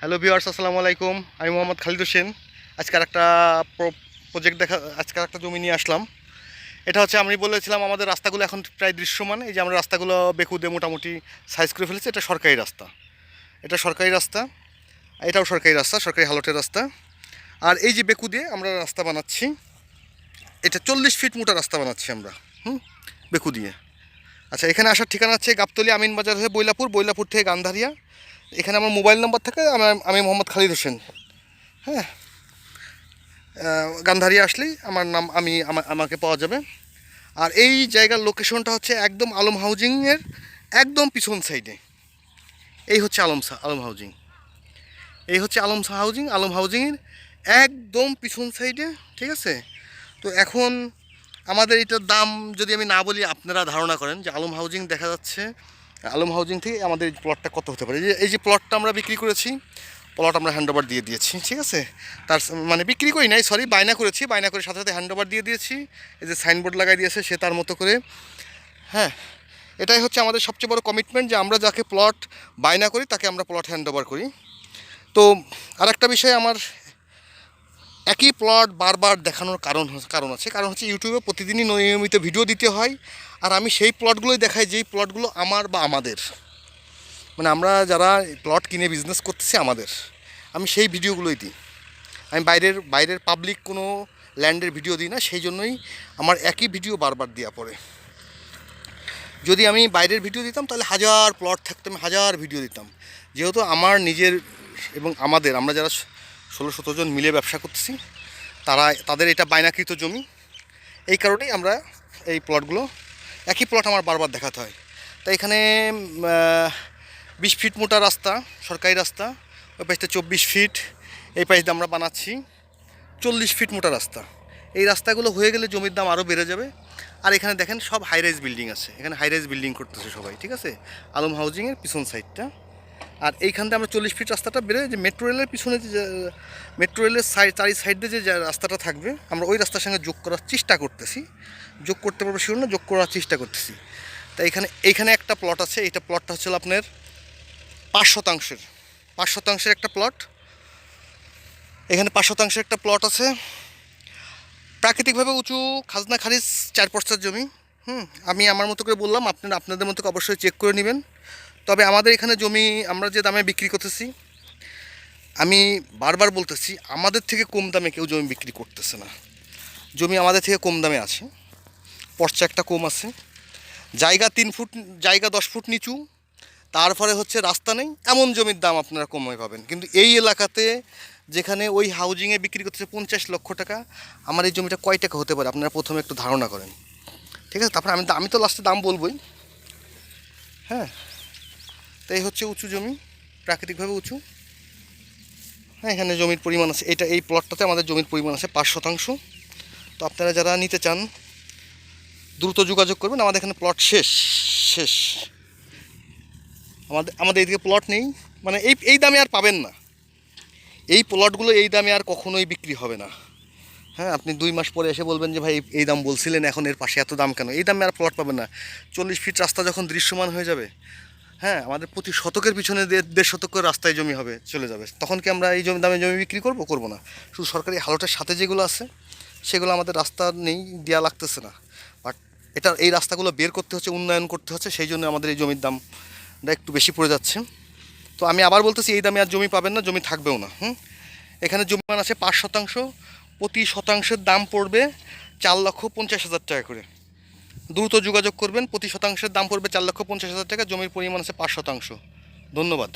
Hello viewers আসসালামু আলাইকুম। আমি মোহাম্মদ খালিদ হোসেন। আজকের একটা প্রজেক্ট দেখা আজকের একটা জমি নিয়ে আসলাম। এটা হচ্ছে আমি বলেছিলাম আমাদের রাস্তাগুলো এখন প্রায় দৃশ্যমান। এই যে আমরা রাস্তাগুলো বেকুদে মোটামুটি সাইজ করে ফেলেছি, এটা সরকারি রাস্তা। এটা সরকারি রাস্তা। এটাও সরকারি রাস্তা, সরকারি হালটের রাস্তা। আর এই যে বেকু দিয়ে আমরা রাস্তা বানাচ্ছি, এটা চল্লিশ ফিট মোটা রাস্তা বানাচ্ছি আমরা। হুম? বেকু দিয়ে আচ্ছা এখানে আসার ঠিকানা হচ্ছে গাবতলি আমিন বাজার হয়ে বৈলাপুর বৈলাপুর থেকে গান্ধারিয়া। এখানে আমার মোবাইল নাম্বার থাকে আমি মোহাম্মদ খালিদ হোসেন। হ্যাঁ। আহ, গান্ধারিয়া আসলেই আমার নাম আমি আমাকে পাওয়া যাবে। আর এই জায়গার লোকেশনটা হচ্ছে একদম আলম হাউজিংয়ের একদম পিছন সাইডে এই হচ্ছে আলম আলম হাউজিং। এই হচ্ছে আলম হাউজিং আলম হাউজিংয়ের একদম পিছন সাইডে ঠিক আছে? তো এখন আমাদের এটার দাম যদি আমি না বলি আপনারা ধারণা করেন যে আলম হাউজিং দেখা যাচ্ছে আলম হাউজিং থেকে আমাদের প্লটটা কত হতে পারে? এই যে প্লটটা আমরা বিক্রি করেছি প্লট আমরা হ্যান্ড ওভার দিয়ে দিয়েছি, ঠিক আছে? তার মানে বিক্রি করি নাই সরি বায়না করেছি, বায়না করে সাথে সাথে হ্যান্ড ওভার দিয়ে দিয়েছি। এই যে সাইনবোর্ড লাগাই দিয়েছে, সে তার মতো করে। হ্যাঁ এটাই হচ্ছে আমাদের সবচেয়ে বড় কমিটমেন্ট যে আমরা যাকে প্লট বায়না করি, তাকে আমরা প্লট হ্যান্ড ওভার করি। তো আরেকটা বিষয় আমার একই প্লট বারবার দেখানোর কারণ কারণ আছে। কারণ হচ্ছে ইউটিউবে প্রতিদিনই নিয়মিত ভিডিও দিতে হয়। আর আমি সেই প্লটগুলোই দেখাই যেই প্লটগুলো আমার বা আমাদের। মানে আমরা যারা প্লট কিনে বিজনেস করতেছি, আমাদের। আমি সেই ভিডিওগুলোই দিই। আমি বাইরের বাইরের পাবলিক কোনো ল্যান্ডের ভিডিও দিই না, সেই জন্যই আমার একই ভিডিও বারবার দেওয়া পড়ে। যদি আমি বাইরের ভিডিও দিতাম, তাহলে হাজার প্লট থাকতাম হাজার ভিডিও দিতাম। যেহেতু আমার নিজের এবং আমাদের, আমরা যারা ষোলো সতেরো জন মিলে ব্যবসা করতেছি। তারা, তাদের এটা বায়নাকৃত জমি। এই কারণেই আমরা এই প্লটগুলো, একই প্লট আমার বারবার দেখাতে হয়। তাই এখানে বিশ ফিট মোটা রাস্তা, সরকারি রাস্তা, ওই পাশটা চব্বিশ ফিট, এই পাশ দিয়ে আমরা বানাচ্ছি চল্লিশ ফিট মোটা রাস্তা। এই রাস্তাগুলো হয়ে গেলে জমির দাম আরও বেড়ে যাবে। আর এখানে দেখেন সব হাইরাইজ বিল্ডিং আছে। এখানে হাইরাইজ বিল্ডিং করতেছে সবাই, ঠিক আছে? আলম হাউজিংয়ের পিছন সাইডটা আর এইখান থেকে আমরা চল্লিশ ফিট রাস্তাটা বেরোয় যে মেট্রো রেলের পিছনে যে মেট্রো রেলের সাইড চারি সাইডে যে রাস্তাটা থাকবে, আমরা ওই রাস্তার সঙ্গে যোগ করার চেষ্টা করতেছি। যোগ করতে পারব না? যোগ করার চেষ্টা করতেছি। তা এখানে, এইখানে একটা প্লট আছে। এইটা প্লটটা হচ্ছে আপনার পাঁচ শতাংশের। পাঁচ শতাংশের একটা প্লট এখানে পাঁচ শতাংশের একটা প্লট আছে। প্রাকৃতিকভাবে উঁচু খাজনা খারিজ চার পর্সার জমি। হুম, আমি আমার মতো করে বললাম। আপনারা, আপনাদের মতো অবশ্যই চেক করে নেবেন। তবে আমাদের এখানে জমি আমরা যে দামে বিক্রি করতেছি, আমি বারবার বলতেছি, আমাদের থেকে কম দামে কেউ জমি বিক্রি করতেছে না। জমি আমাদের থেকে কম দামে আছে। পর্চা একটা কম আছে। জায়গা তিন ফুট, জায়গা দশ ফুট নিচু। তারপরে হচ্ছে রাস্তা নেই। এমন জমির দাম আপনারা কমে পাবেন। কিন্তু এই এলাকাতে যেখানে ওই হাউজিংয়ে বিক্রি করতেছে পঞ্চাশ লক্ষ টাকা, আমার এই জমিটা কয় টাকা হতে পারে? আপনারা প্রথমে একটু ধারণা করেন। ঠিক আছে? তারপরে আমি আমি তো লাস্টে দাম বলবই। হ্যাঁ? তো এই হচ্ছে উঁচু জমি, প্রাকৃতিকভাবে উঁচু। হ্যাঁ এখানে জমির পরিমাণ আছে। এটা, এই প্লটটাতে আমাদের জমির পরিমাণ আছে পাঁচ শতাংশ। তো আপনারা যারা নিতে চান, দ্রুত যোগাযোগ করবেন। আমাদের এখানে প্লট শেষ শেষ। আমাদের আমাদের এইদিকে প্লট নেই। মানে এই এই দামে আর পাবেন না। এই প্লটগুলো এই দামে আর কখনোই বিক্রি হবে না। হ্যাঁ আপনি দুই মাস পরে এসে বলবেন যে, ভাই, এই দাম বলছিলেন, এখন এর পাশে এত দাম কেন? এই দামে আর প্লট পাবেন না। চল্লিশ ফিট রাস্তা যখন দৃশ্যমান হয়ে যাবে হ্যাঁ আমাদের প্রতি শতকের পিছনে দেড় শতক করে রাস্তায় জমি হবে, চলে যাবে। তখন কি আমরা এই জমি দামে জমি বিক্রি করব? করব না। শুধু সরকারি হালটের সাথে যেগুলো আছে, সেগুলো আমাদের রাস্তা নেই দেওয়া লাগতেছে না। বাট এটা এই রাস্তাগুলো বের করতে হচ্ছে, উন্নয়ন করতে হচ্ছে, সেই জন্য আমাদের এই জমির দামটা একটু বেশি পড়ে যাচ্ছে। তো আমি আবার বলতেছি, এই দামে আর জমি পাবেন না, জমি থাকবেও না, হুম? এখানে জমিমান আছে পাঁচ শতাংশ, প্রতি শতাংশের দাম পড়বে চার লক্ষ পঞ্চাশ হাজার টাকা করে। দ্রুত যোগাযোগ করবেন। প্রতি শতাংশের দাম পড়বে চার লক্ষ পঞ্চাশ হাজার টাকা, জমির পরিমাণ আছে পাঁচ শতাংশ। ধন্যবাদ।